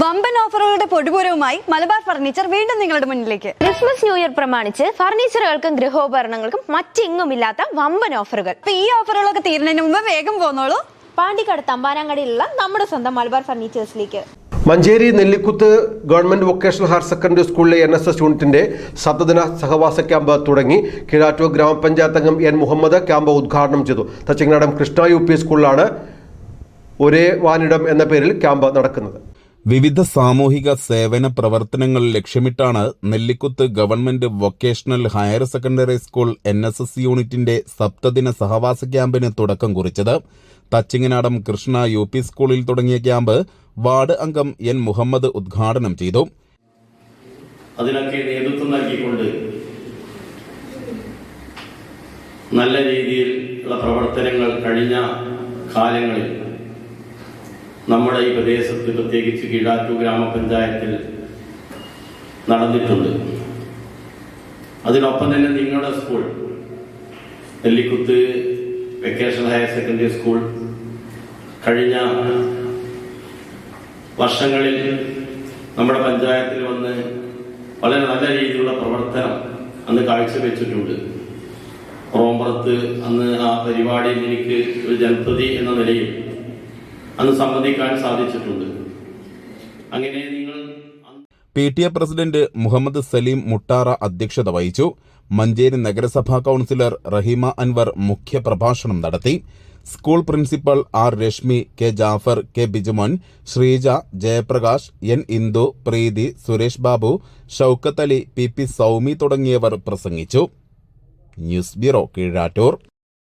വമ്പൻ ഓഫറുകളുടെ പൊടിപൂരവുമായി മലബാർ ഫർണിച്ചർ വീണ്ടും നിങ്ങളുടെ മുന്നിലേക്ക്. ക്രിസ്മസ് ന്യൂ ഇയർ പ്രമാണിച്ച് ഫർണിച്ചറുകൾക്കും ഗൃഹോപകരണങ്ങൾക്കും മറ്റെങ്ങുമില്ലാത്ത വമ്പൻ ഓഫറുകൾ. അപ്പൊ ഈ ഓഫറുകളൊക്കെ തീരുന്നതിന് മുമ്പ് വേഗം പോന്നോളൂ. പാണ്ടിക്കാട് തമ്പാനാങ്കടിയിലുള്ള നമ്മുടെ സ്വന്തം Malabar ഫർണിച്ചേഴ്സിലേക്ക്. Manjeri Nellikuth government vocational higher secondary സ്കൂളിലെ എൻ എസ് എസ് യൂണിറ്റിന്റെ സപ്തദിന സഹവാസ ക്യാമ്പ് തുടങ്ങി. കീഴാറ്റൂർ ഗ്രാമപഞ്ചായത്ത് അംഗം എൻ മുഹമ്മദ് ക്യാമ്പ് ഉദ്ഘാടനം ചെയ്തു. തച്ചിങ്ങനാടം കൃഷ്ണ യു പി സ്കൂളിലാണ് ഒരേ വാനിടം എന്ന പേരിൽ ക്യാമ്പ് നടക്കുന്നത്. വിവിധ സാമൂഹിക സേവന പ്രവർത്തനങ്ങൾ ലക്ഷ്യമിട്ടാണ് Nellikuth government vocational higher secondary school N S S യൂണിറ്റിന്റെ സപ്തദിന സഹവാസ ക്യാമ്പിന് തുടക്കം കുറിച്ചത്. തച്ചിങ്ങനാടം കൃഷ്ണ യു പി സ്കൂളിൽ തുടങ്ങിയ ക്യാമ്പ് വാർഡ് അംഗം എൻ മുഹമ്മദ് ഉദ്ഘാടനം ചെയ്തു. അതിനൊക്കെ നേതൃത്വം നൽകിക്കൊണ്ട് നല്ല രീതിയിലുള്ള പ്രവർത്തനങ്ങൾ കഴിഞ്ഞ കാലങ്ങളിൽ നമ്മുടെ ഈ പ്രദേശത്ത് പ്രത്യേകിച്ച് കീഴാറ്റൂർ ഗ്രാമപഞ്ചായത്തിൽ നടന്നിട്ടുണ്ട്. അതിനൊപ്പം തന്നെ നിങ്ങളുടെ school Nellikuth vacation higher secondary school കഴിഞ്ഞ വർഷങ്ങളിൽ നമ്മുടെ പഞ്ചായത്തിൽ വന്ന് വളരെ നല്ല രീതിയിലുള്ള പ്രവർത്തനം അന്ന് കാഴ്ചവെച്ചിട്ടുണ്ട്. റോംപുറത്ത് അന്ന് ആ പരിപാടിയിൽ എനിക്ക് ഒരു ജനപ്രതി എന്ന നിലയിൽ അന്ന് സംബന്ധിക്കാൻ സാധിച്ചിട്ടുണ്ട്. അങ്ങനെ നിങ്ങൾ P T A president Muhammad Saleem Muttara അധ്യക്ഷത വഹിച്ചു. മഞ്ചേരി നഗരസഭാ കൌൺസിലർ റഹീമ അൻവർ മുഖ്യപ്രഭാഷണം നടത്തി. School principal R Reshmi K Jafar K Bijumon Sreeja Jayaprakash N Indu Preethi Suresh Babu Shoukath Ali P P Soumi തുടങ്ങിയവർ പ്രസംഗിച്ചു. News bureau Keezhattur.